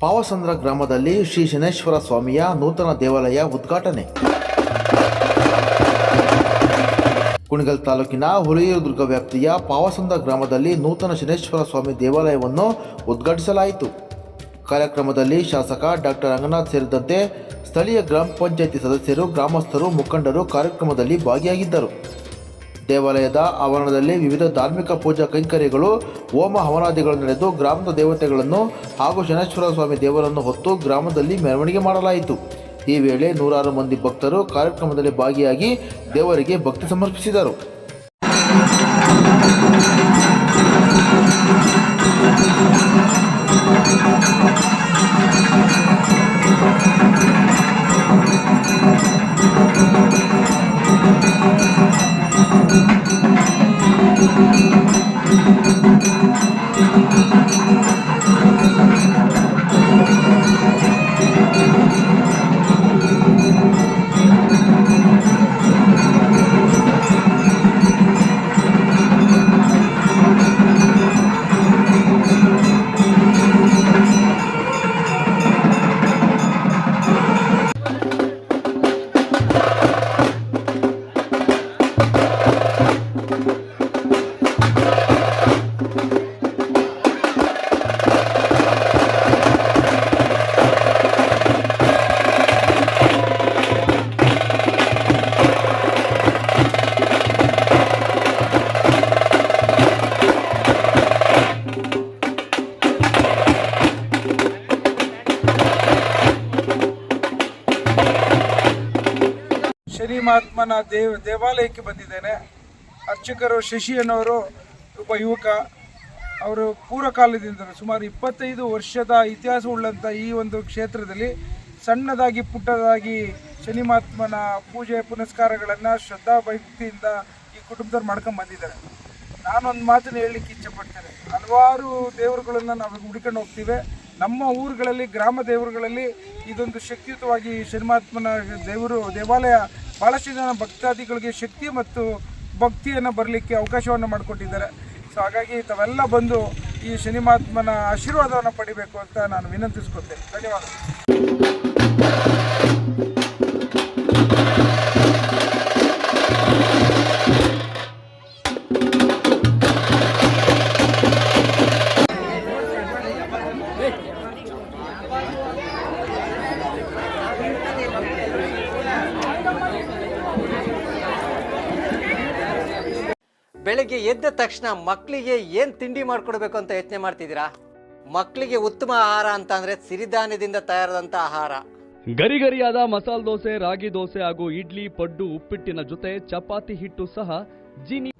ಪಾವಸಂದ್ರ ಗ್ರಾಮದಲ್ಲಿ ಶ್ರೀ ಶನೇಶ್ವರ ಸ್ವಾಮಿಯ ನೂತನ ದೇವಾಲಯ ಉದ್ಘಾಟನೆ. ಕುಣಿಗಲ್ ತಾಲೂಕಿನ ಹುಲಿಯೂರುದುರ್ಗ ವ್ಯಾಪ್ತಿಯ ಪಾವಸಂದ್ರ ಗ್ರಾಮದಲ್ಲಿ ನೂತನ ಶನೇಶ್ವರ ಸ್ವಾಮಿ ದೇವಾಲಯವನ್ನು ಉದ್ಘಾಟಿಸಲಾಯಿತು. ಕಾರ್ಯಕ್ರಮದಲ್ಲಿ ಶಾಸಕ ಡಾಕ್ಟರ್ ರಂಗನಾಥ್ ಸೇರಿದಂತೆ ಸ್ಥಳೀಯ ಗ್ರಾಮ ಪಂಚಾಯಿತಿ ಸದಸ್ಯರು, ಗ್ರಾಮಸ್ಥರು, ಮುಖಂಡರು ಕಾರ್ಯಕ್ರಮದಲ್ಲಿ ಭಾಗಿಯಾಗಿದ್ದರು. ದೇವಾಲಯದ ಆವರಣದಲ್ಲಿ ವಿವಿಧ ಧಾರ್ಮಿಕ ಪೂಜಾ ಕೈಂಕರ್ಯಗಳು, ಹೋಮ ಹವನಾದಿಗಳು ನಡೆದು ಗ್ರಾಮದ ದೇವತೆಗಳನ್ನು ಹಾಗೂ ಶನೇಶ್ವರ ಸ್ವಾಮಿ ದೇವರನ್ನು ಹೊತ್ತು ಗ್ರಾಮದಲ್ಲಿ ಮೆರವಣಿಗೆ ಮಾಡಲಾಯಿತು. ಈ ವೇಳೆ ನೂರಾರು ಮಂದಿ ಭಕ್ತರು ಕಾರ್ಯಕ್ರಮದಲ್ಲಿ ಭಾಗಿಯಾಗಿ ದೇವರಿಗೆ ಭಕ್ತಿ ಸಮರ್ಪಿಸಿದರು. you ಶನಿ ಮಹಾತ್ಮನ ದೇವ, ದೇವಾಲಯಕ್ಕೆ ಬಂದಿದ್ದೇನೆ. ಅರ್ಚಕರು ಶಶಿ ಅನ್ನೋರು ಒಬ್ಬ ಯುವಕ, ಅವರು ಪೂರ್ವಕಾಲದಿಂದ ಸುಮಾರು ಇಪ್ಪತ್ತೈದು ವರ್ಷದ ಇತಿಹಾಸವುಳ್ಳಂಥ ಈ ಒಂದು ಕ್ಷೇತ್ರದಲ್ಲಿ ಸಣ್ಣದಾಗಿ ಪುಟ್ಟದಾಗಿ ಶನಿ ಮಹಾತ್ಮನ ಪೂಜೆ ಪುನಸ್ಕಾರಗಳನ್ನು ಶ್ರದ್ಧಾ ಭಕ್ತಿಯಿಂದ ಈ ಕುಟುಂಬದವ್ರು ಮಾಡ್ಕೊಂಡು ಬಂದಿದ್ದಾರೆ. ನಾನೊಂದು ಮಾತನ್ನು ಹೇಳಲಿಕ್ಕೆ ಇಚ್ಛೆಪಡ್ತೇನೆ. ಹಲವಾರು ದೇವರುಗಳನ್ನು ನಾವು ಹುಡ್ಕೊಂಡು ಹೋಗ್ತೀವಿ. ನಮ್ಮ ಊರುಗಳಲ್ಲಿ, ಗ್ರಾಮ ದೇವರುಗಳಲ್ಲಿ ಇದೊಂದು ಶಕ್ತಿಯುತವಾಗಿ ಶನಿಮಾತ್ಮನ ದೇವರು, ದೇವಾಲಯ ಭಾಳಷ್ಟು ಜನ ಭಕ್ತಾದಿಗಳಿಗೆ ಶಕ್ತಿ ಮತ್ತು ಭಕ್ತಿಯನ್ನು ಬರಲಿಕ್ಕೆ ಅವಕಾಶವನ್ನು ಮಾಡಿಕೊಟ್ಟಿದ್ದಾರೆ. ಸೊ ಹಾಗಾಗಿ ತಾವೆಲ್ಲ ಬಂದು ಈ ಶನಿಮಾತ್ಮನ ಆಶೀರ್ವಾದವನ್ನು ಪಡಿಬೇಕು ಅಂತ ನಾನು ವಿನಂತಿಸ್ಕೊತೇನೆ. ಧನ್ಯವಾದ ಬೆಳಗ್ಗೆ ಎದ್ದ ತಕ್ಷಣ ಮಕ್ಕಳಿಗೆ ಏನು ತಿಂಡಿ ಮಾಡ್ಕೊಡ್ಬೇಕು ಅಂತ ಯೋಚನೆ ಮಾಡ್ತಿದ್ದೀರಾ? ಮಕ್ಕಳಿಗೆ ಉತ್ತಮ ಆಹಾರ ಅಂತ ಅಂದ್ರೆ ಸಿರಿಧಾನ್ಯದಿಂದ ತಯಾರಾದಂಥ ಆಹಾರ. ಗರಿಗರಿಯಾದ ಮಸಾಲೆ ದೋಸೆ, ರಾಗಿ ದೋಸೆ ಹಾಗೂ ಇಡ್ಲಿ, ಪಡ್ಡು, ಉಪ್ಪಿಟ್ಟಿನ ಜೊತೆ ಚಪಾತಿ ಹಿಟ್ಟು ಸಹ ಜೀನಿ